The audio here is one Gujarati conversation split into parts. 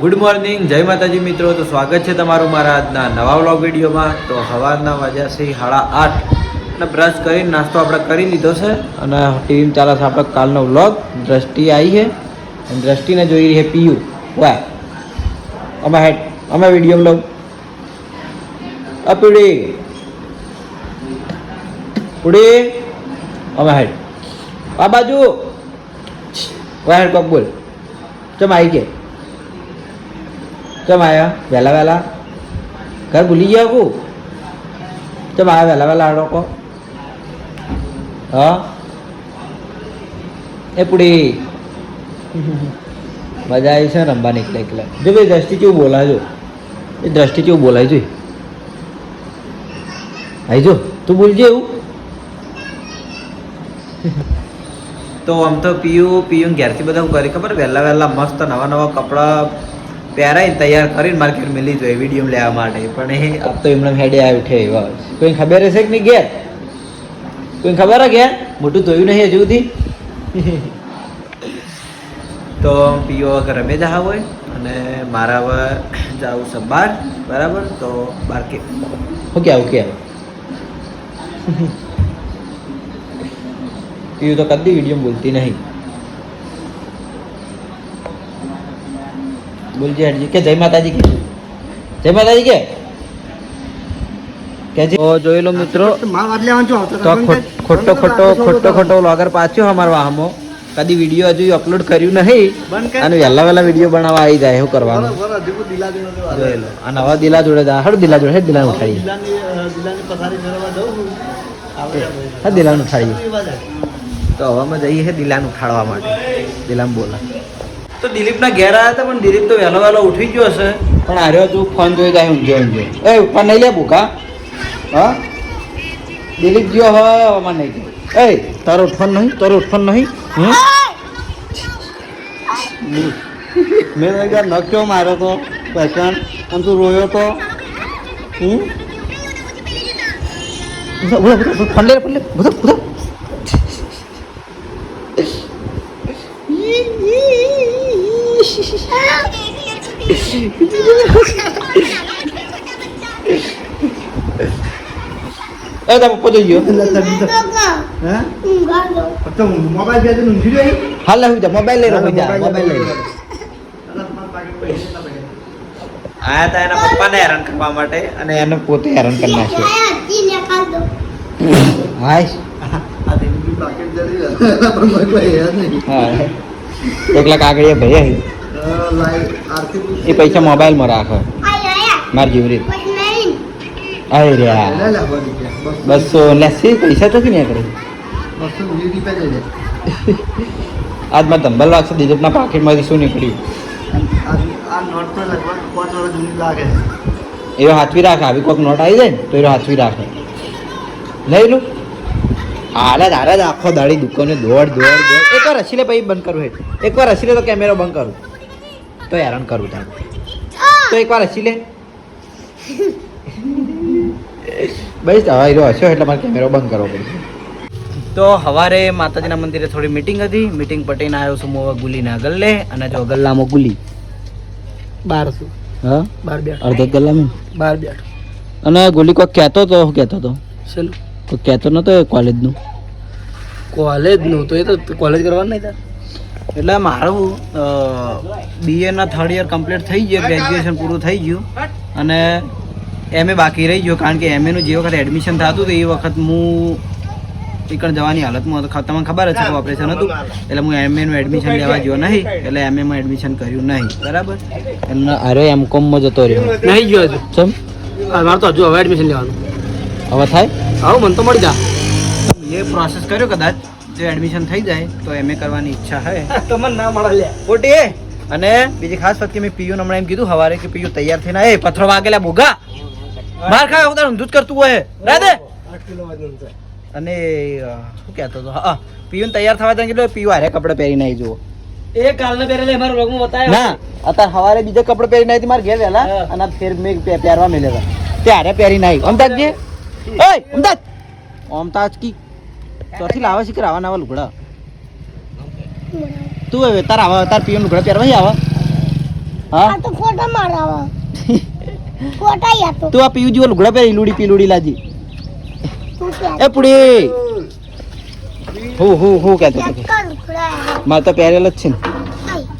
ગુડ મોર્નિંગ જય માતાજી મિત્રો. તો સ્વાગત છે તમારું મારા આજના નવા વ્લોગ વિડીયોમાં. તો સવારના વાગ્યા છે સાડા આઠ. અને બ્રશ કરીને નાસ્તો આપણે કરી લીધો છે. અને ટીવી ચાલે છે આપણે કાલનો વ્લોગ દ્રષ્ટિ આવી છે. અને દ્રષ્ટિને જોઈ રહી છે પીયુ. વાય અમે હેડ, અમે વીડિયો લઉં. અપીડી પુડી. અમે હેડ. આ બાજુ. વાય હેડ કોક બોલ. ચમ આવી કે? ચમ આવ્યા વહેલા વહેલા? ઘર ભૂલી ગયા કું કેમ આયા વહેલા વહેલા લોકો? હા? એ પૂડી. મજા આવી છે રમવા રમવાની એકલા જો ભાઈ, દ્રષ્ટિ કેવું બોલાજો એ દ્રષ્ટિ કેવું બોલાય જોઈ આવી જો તું બોલજે એવું? તો આમ તો પીયું પીયું ઘેરથી બધા કરી ખબર? વહેલા વહેલા મસ્ત નવા નવા કપડાં પહેરાઈને તૈયાર કરીને માર્કેટ મેલી જોઈએ વીડિયો લેવા માટે. પણ એ આપ તો એમને હેડે આવી ઉઠે એવા કોઈ ખબર હશે કે નહીં? ઘેર. કોઈ ખબર હે ઘેર? મોટું ધોયું નહીં હજુ સુધી? તો પીઓ રમે જા હોય અને મારા હવે જાવું છે બહાર બરાબર? તો બહાર કે ઓકે ઓકે પીયું તો કદી વીડિયો બોલતી નહીં. બોલજે કે જય માતાજી કે? જય માતાજી કે? જોઈ લો મિત્રો. ખોટો ખોટો ખોટો ખોટો વ્લોગર પાછો અમાર વાહમો. કદી વીડિયો હજુ અપલોડ કર્યું નહીં. અને વહેલા વહેલા વીડિયો બનાવવા આવી જાય એવું કરવાનું? અને હવે દિલા જોડે જા હડ દિલા જોડે દિલા ઉઠાડી હા દિલાને ઉઠાડીએ તો હવે અમે જઈએ દિલાને ઉઠાડવા માટે. દિલાને બોલા તો દિલીપના ઘેર આવ્યા હતા પણ દિલીપ તો વહેલો વહેલો ઉઠી ગયો હશે પણ આર્યો તું ફોન જોઈ જાય ઊંઘે ઊંઘે એ ઉપર નહીં લે ભૂકા હા દિલીપ ગયો હવામાં અમાર નહીં ગયો એ તારો ઉઠવાનું નહીં તારો ઉઠવાનું નહીં હમ? મેં એકવાર નક્યો માર્યો તો પહેચાન અને તું રોયો તો હમ? ઉઠો, ઉઠો, ઉઠો, ફોન લે ફોન લે ઉઠો, ઉઠો. એ ગયો. મોબાઈલ બે ઊંઘી રહી હાલ હું જા મોબાઈલ લઈ રહ્યો જા મોબાઈલ લઈ આયા તા એના પપ્પાને હેરાન કરવા માટે અને એને પોતે હેરાન કરી નાખ્યો. હાય. એકલા કાગળિયા ભાઈ એ પૈસા મોબાઈલમાં રાખે. માર જીવરી અરે રહ્યા કે. બસ લેસી પૈસા તો નહીં રૂપિયા લઈ લે આજ મારે ધંબલ વાગશે દિલીપના પાકીટમાંથી શું નીકળ્યું? એવો હાથવી રાખે, આવી કોઈક નોટ આવી જાય ને, તો એનો હાથવી રાખે. લઈ લો. હાલે જ આખો દાડી દુકાને દોડ દોડ દોડ. એકવાર હસીલે પછી બંધ કરવું હે એકવાર હસીલે તો કેમેરો બંધ કરું. તો હેરાન કરું તને તો એકવાર હસી લે. બસ હવે રહ્યો હસ્યો એટલે મારે કેમેરો બંધ કરવો પડશે. તો સવારે માતાજીના મંદિરે થોડી મીટિંગ હતી. મીટિંગ પટીને આવ્યો છું હું ગુલીના ગલ્લે અને જો ગલ્લામાં ગુલી. બારસો. હા? બાર બે અડધો ગલ્લામાં બાર બે અને ગુલી કોઈ કહેતો તો? કહેતો તો? ચલો. કોઈ કહેતો નતો કોલેજનું કોલેજનું તો એ તો કોલેજ કરવાનું નહીં તાર. એટલે મારું બીએના થર્ડ યર કમ્પ્લીટ થઈ ગયું ગ્રેજ્યુએશન પૂરું થઈ ગયું. અને એમએ બાકી રહી ગયો કારણ કે એમએનું જે વખત એડમિશન થતું હતું એ વખત હું નીકળ જવાની હાલતમાં હતો. તમને ખબર જ છે ઓપરેશન હતું. એટલે હું એમએનું એડમિશન લેવા ગયો નહીં. એટલે એમએમાં એડમિશન કર્યું નહીં. બરાબર? એમને અરે એમ કોમમાં જતો રહ્યો. નહીં ગયો ચમ? મારે તો હજુ હવે એડમિશન લેવાનું. હવે થાય? આવું મને તો મળી જા. એ પ્રોસેસ કર્યો કદાચ? જો એડમિશન થઈ જાય તો એમએ કરવાની ઈચ્છા હે તમને ના મળે લે. ખોટી અને બીજી ખાસ વાત કે મેં પીયુ હમણાં એમ કીધું હવારે કે પીયુ તૈયાર થઈને એ પથરો વાગેલા બોગા માર ખાય હું તારું ઊંધું જ કરતું હોય. રાધે આઠ કિલો વજન અને શું કહેતો હતો? હા પીયુ તૈયાર થવા ત્યાં કીધું પીયુ હારે કપડે પહેરીને આવી જુઓ. એ કાલને પહેરેલે અમારા રોગમાં બતાવ્યો ના અત્યારે હવારે બીજા કપડે પહેરીને આવી હતી ઘેર વેલા અને ફેર મેં પહેરવા મેલેલા ત્યારે પહેરીને આવી અમદાજ જે ઓય અમદાજ અમદાજ કી. ચોથી લાવે છે કે રાવા નાવા લુગડા? તું હવે તાર આવા તાર પીએમ લુગડા પહેરવા આવે? હા? આ તો ખોટા મારાવા ખોટા યા તો. તું આ પીયુ જેવો લુગડા પહેરી લુડી પીલુડી લાજી. એ પુડી. હું હું હું કહેતો હતો મારે તો પહેરેલ જ છે ને.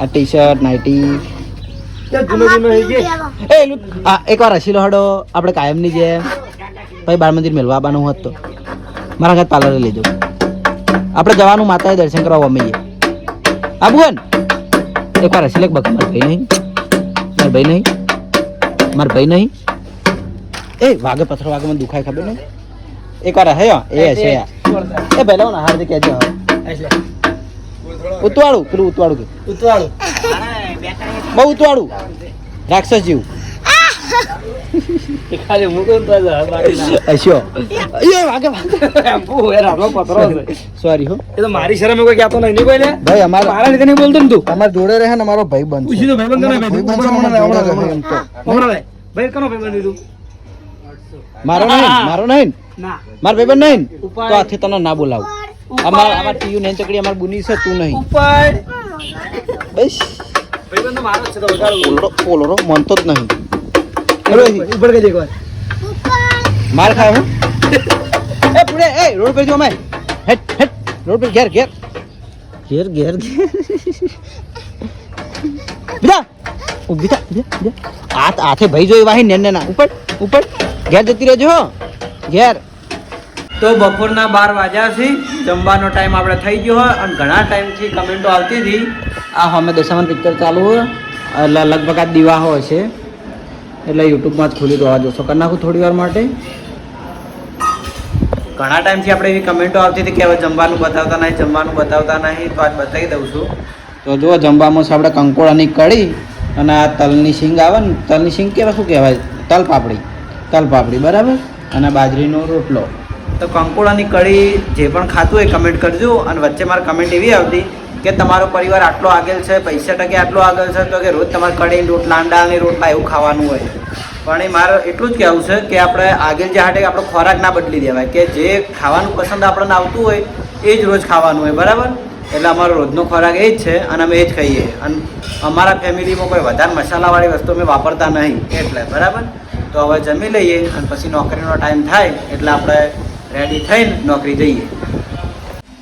આ ટી શર્ટ નાઇટી એ એલું હસી લો હડો. આપણે કાયમની જેમ. પછી બાળ મંદિર મેળવા આવવાનું હોત તો. મારા ઘર પાર્લરે લેજો આપણે જવાનું માતાએ દર્શન કરવા અમે આબુ હે ને એકવાર હસી લેખ બક મારા ભાઈ નહીં. મારા ભાઈ નહીં. મારા ભાઈ નહીં. એ વાગે પથ્થર વાગે મને દુખાય ખબર નહીં. એકવાર હે એ હશે એ પહેલા ના હાર્દિક કહેજો ઉતવાળું પેલું ઉતવાળું કે. ઉતવાળું. બહુ ઉતવાળું. રાક્ષસ જેવું. ખાલી મૂકો તો જ બાકી ના. અશ્યો એ વાગે વાગે. સોરી હો. એ તો મારી શરમ કોઈ કહેતો નહીં કોઈ લે ભાઈ અમારા મારા લીધે નહીં બોલતો ને તું? અમારા જોડે રહે ને મારો ભાઈ બંધ પૂછી તો ભાઈ બંધ ભાઈ ભાઈ બંધ તો હમણાં ભાઈ. બંધ દીધું મારો નહીં મારો નહીં? ના. મારો ભાઈ બંધ નહીં? તો આથી તને ના બોલાવું. અમાર અમાર ટીયુ નહીં ચકડી અમાર બુની છે તું નહીં. ઉપર બસ. ભાઈબંધ તો મારો છે તો વધારે પોલરો પોલરો મનતો જ નહીં. ઉપર કહેજે એકવાર. માર ખાય હું? એ પુડે એ રોડ પર જો અમે. હેટ હેટ રોડ પર ઘેર ઘેર. ઘેર ઘેર. બીજા ઊભી થા બીજા બીજા હાથ હાથે ભાઈ જોઈ વાહી ને ને ના ઉપર ઉપર. ઘેર જતી રહેજો હો. ઘેર. તો બપોરના બાર વાગ્યા છે જમવાનો ટાઈમ આપણે થઈ ગયો હોય અને ઘણા ટાઈમથી કમેન્ટો આવતી હતી. આ અમે દશામાન પિક્ચર ચાલુ હોય એટલે લગભગ આ દિવાહો છે. એટલે યુટ્યુબમાં જ ખુલી દો જોશો. કરી નાખું થોડી વાર માટે. ઘણા ટાઈમથી આપણે એવી કમેન્ટો આવતી હતી કે હવે જમવાનું બતાવતા નહીં જમવાનું બતાવતા નહીં તો આજ બતાવી દઉં છું. તો જુઓ જમવામાં છે આપણે કંકોડાની કઢી અને આ તલની શીંગ આવે ને તલની શીંગ કેવા શું કહેવાય? તલ પાપડી. તલ પાપડી બરાબર? અને બાજરીનો રોટલો. તો કંકોડાની કઢી જે પણ ખાતું હોય કમેન્ટ કરજો અને વચ્ચે મારે કમેન્ટ એવી આવતી કે તમારો પરિવાર આટલો આગળ છે, પૈસા ટકે આટલો આગળ છે, તો કે રોજ તમારે કઢી રોટલા અંડાની રોટલા એવું ખાવાનું હોય. પણ એ મારે એટલું જ કહેવું છે કે આપણે આગળ જે હાટે આપણો ખોરાક ના બદલી દેવાય, કે જે ખાવાનું પસંદ આપણને આવતું હોય, એ જ રોજ ખાવાનું હોય, બરાબર? એટલે અમારો રોજનો ખોરાક એ જ છે અને અમે એ જ ખાઈએ. અને અમારા ફેમિલીમાં કોઈ વધારે મસાલાવાળી વસ્તુ અમે વાપરતા નહીં, એટલે, બરાબર? તો હવે જમી લઈએ અને પછી નોકરીનો ટાઈમ થાય, એટલે આપણે રેડી થઈને નોકરી જઈએ.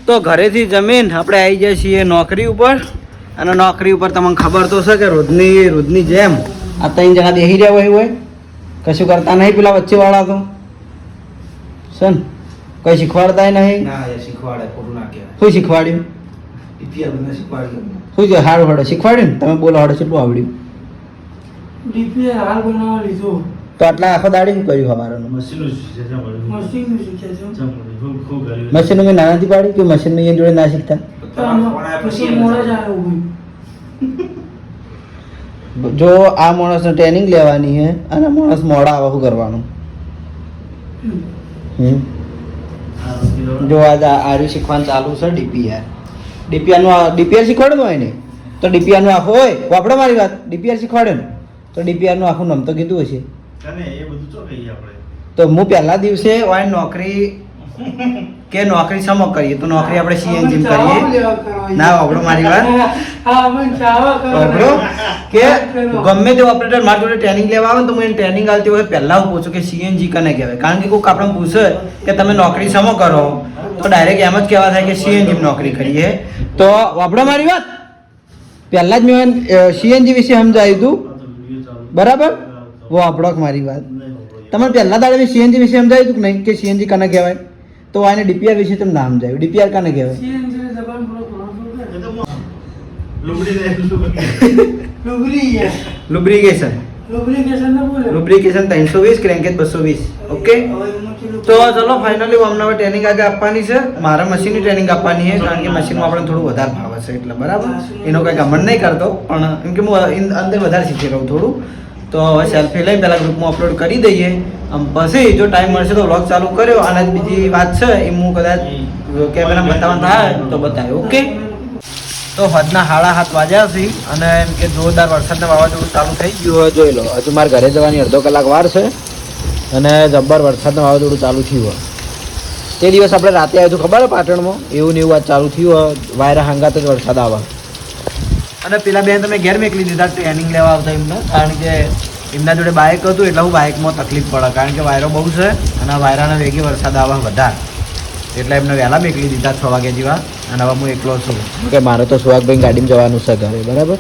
તો ઘરેથી જમીન આપણે આવી જઈએ છીએ નોકરી ઉપર. અને નોકરી ઉપર તમને ખબર તો છે કે રોજની રોજની જેમ આ ત્રણ જગા દેહી રહ્યા હોય હોય. કશું કરતા નહીં પેલા વચ્ચેવાળા તો. સન કઈ શીખવાડતા નહીં? શું શીખવાડ્યું? શું છે? સારું હડો શીખવાડ્યું તમે બોલો હડે કેટલું આવડ્યું? ડીપીએ હાલ બનાવવા લીધું. તો આટલા આખો દાડી કર્યું અમારાનું? મશીનનું મશીન મેં નાનાથી પાડી કે મશીન મેં જોડે ના શીખતા? જ આ માણસને ટ્રેનિંગ લેવાની છે અને માણસ મોડા આવે શું કરવાનું? હમ. જો આજ આ આર્યું શીખવાનું ચાલુ છે ડીપીઆર. ડીપીઆરનું ડીપીઆર શીખવાડે ને હોય ને? તો ડીપીઆરનું આખું હોય? વાપડો મારી વાત. ડીપીઆર શીખવાડે ને? તો ડીપીઆરનું આખું નામ તો કીધું હશે. તો હું પહેલા દિવસે હોય નોકરી કે નોકરી સમો કરીએ તો નોકરી આપણે સીએનજી કરીએ. ના વાપડો મારી વાત. હા વાપરો કે ગમે તે ઓપરેટર મારી જોડે ટ્રેનિંગ લેવા આવે તો હું એને ટ્રેનિંગ આલતી હોય પહેલા હું પૂછું કે સીએનજી કને કહેવાય? કારણ કે કોઈક આપણે પૂછે કે તમે નોકરી સમો કરો. તો ડાયરેક્ટ એમ જ કહેવા થાય કે સીએનજી નોકરી કરીએ. તો વાપડો મારી વાત. પહેલા જ મેં સીએનજી વિશે સમજાવ્યું હતું બરાબર? વો આપણો મારી વાત તમારે પહેલા દાડે સીએનજી વિશે સમજાયું હતું કે નહીં કે સીએનજી કને કહેવાય તો આને ડીપીઆર વિશે તમને ના સમજાવ્યું ડીપીઆર કને કહેવાય. લુબ્રિકેશન લુબ્રિકેશન ને બોલે. લુબ્રિકેશન ત્રણસો વીસ ક્રેન્કેજ બસો વીસ ઓકે તો ચલો ફાઇનલી અમને હવે ટ્રેનિંગ આજે આપવાની છે મારા મશીનની ટ્રેનિંગ આપવાની છે કારણ કે મશીનમાં આપણે થોડું વધારે ભાવે છે એટલે બરાબર? એનો કંઈ ગમન નહીં કરતો પણ એમ કે હું અંદર વધારે શીખી રહું થોડું. તો હવે સેલ્ફી લઈ પહેલાં ગ્રુપમાં અપલોડ કરી દઈએ. આમ પછી જો ટાઈમ મળશે તો વ્લોગ ચાલુ કર્યો. અને બીજી વાત છે, એ હું કદાચ કેમેરા બતાવવાનું થાય તો બતાવે ઓકે તો હદના હાડા હાથ વાજ્યા છે અને એમ કે જોરદાર વરસાદના વાવાઝોડું ચાલુ થઈ ગયું જોઈ લો. હજુ મારે ઘરે જવાની અડધો કલાક વાર છે અને જબ્બર વરસાદનું વાવાઝોડું ચાલુ થયું તે દિવસ આપણે રાતે આવ્યું ખબર હોય પાટણમાં? એવું ને એવું વાત ચાલુ થયું વાયરા હાંગાત જ વરસાદ આવે. અને પેલા બેન તમે ઘેર મેકલી દીધા ટ્રેનિંગ લેવા આવતા એમને. કારણ કે એમના જોડે બાઇક હતું એટલે હું બાઇકમાં તકલીફ પડે. કારણ કે વાયરો બહુ છે અને વાયરાના વેગે વરસાદ આવે વધારે. એટલે એમને વહેલા મેકલી દીધા છ વાગ્યા જેવા. અને હવે હું એકલો છું. કે મારે તો સુહાગભાઈ ગાડીમાં જવાનું છે ઘરે, બરાબર?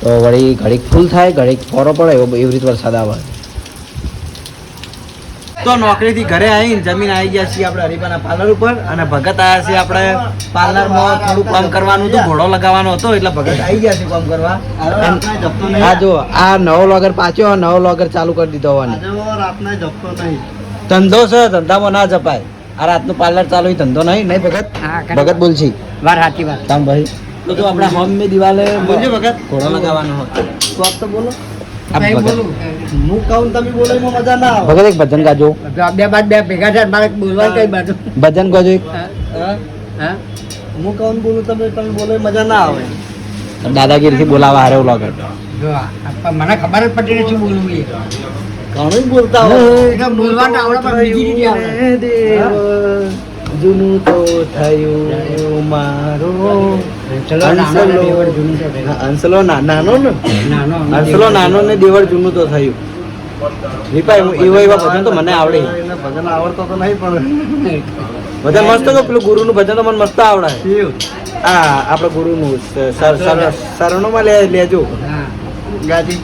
તો વળી ઘડીક ફૂલ થાય, ઘડીક ફોરો પડે, એવો એવી રીતે વરસાદ આવે. તો નોકરીથી ઘરે આવીને જમીન આવી ગયા છીએ આપણે હરિભાના પાર્લર ઉપર અને ભગત આવ્યા છીએ આપણે પાર્લરમાં થોડું કામ કરવાનું હતું ઘોડો લગાવવાનો હતો એટલે ભગત આવી ગયા છે કામ કરવા. હા જો આ નવો લોગર પાછો નવો લોગર ચાલુ કરી દીધો હોવાની. ધંધો છે ધંધામાં ના જપાય. આ રાતનું પાર્લર ચાલુ હોય ધંધો નહીં નહીં ભગત? ભગત બોલશી. વાર સાચી વાત. ભાઈ. તો જો આપણે હોમની દિવાલે બોલજો ભગત. ઘોડો લગાવવાનો હતો તો આપ તો બોલો. ભગત. હું કહું તમે બોલો મજા ના આવે. ભગત એક ભજન ગાજો. બે બાદ બે ભેગા થાય મારે બોલવા કઈ બાજુ. ભજન ગાજો એક. હા? હા હું. કહું બોલું તમે તમે બોલો મજા ના આવે. દાદાગીરીથી બોલાવા હારે લોગર જો મને ખબર જ પડી નથી બોલવું એ. ઘણું બોલતા હોય. બોલવાનું આવડે પણ બીજી રીતે આવડે જૂનું તો થયું મારો. હંસલો નાનો ને હંસલો નાનો ને? દેવળ જૂનું તો થયું. વિપાઈ હું એવા એવા ભજન તો મને આવડે. ભજન આવડતો તો નહીં પણ ભજન મસ્ત તો પેલું ગુરુનું ભજન તો મને મસ્ત આવડે હા આપણા ગુરુનું શરણોમાં લે લેજો. ગાજી.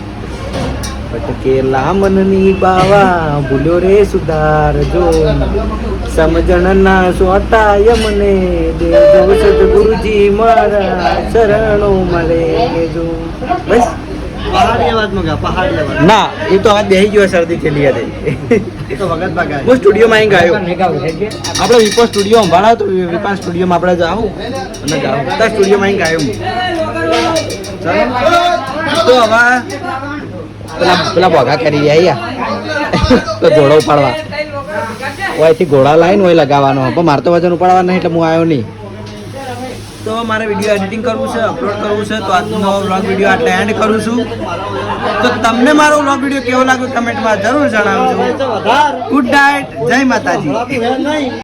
ભટકેલા મનની બાવા ભૂલ્યો રે સુધારજો સમજણ ના સોટાય મને દેજો સદગુરુજી મારા શરણો મળે જો બસ ના એ તો આ દેહી ગયો શરદી હતી હું સ્ટુડિયોમાં અહીં ગાયો. આપણે વિપો સ્ટુડિયો સંભાળાયો તો વિપા સ્ટુડિયોમાં આપણે જાઉં અને જાઉં ત્યાં સ્ટુડિયોમાં અહીં ગાયો તો હવે પેલા પેલા ભોગા કરી રહ્યા તો ઘોડો ઉપાડવા. ઓયથી ઘોડા લાવીને હોય લગાવવાનો. પણ મારે તો વજન ઉપાડવા નહીં એટલે હું આવ્યો નહીં. તો મારે વીડિયો એડિટિંગ કરવું છે અપલોડ કરવું છે તો આજનો વ્લોગ વીડિયો આટલે એન્ડ કરું છું. તો તમને મારો વ્લોગ વીડિયો કેવો લાગ્યો કમેન્ટમાં જરૂર જણાવજો. ગુડ નાઇટ જય માતાજી.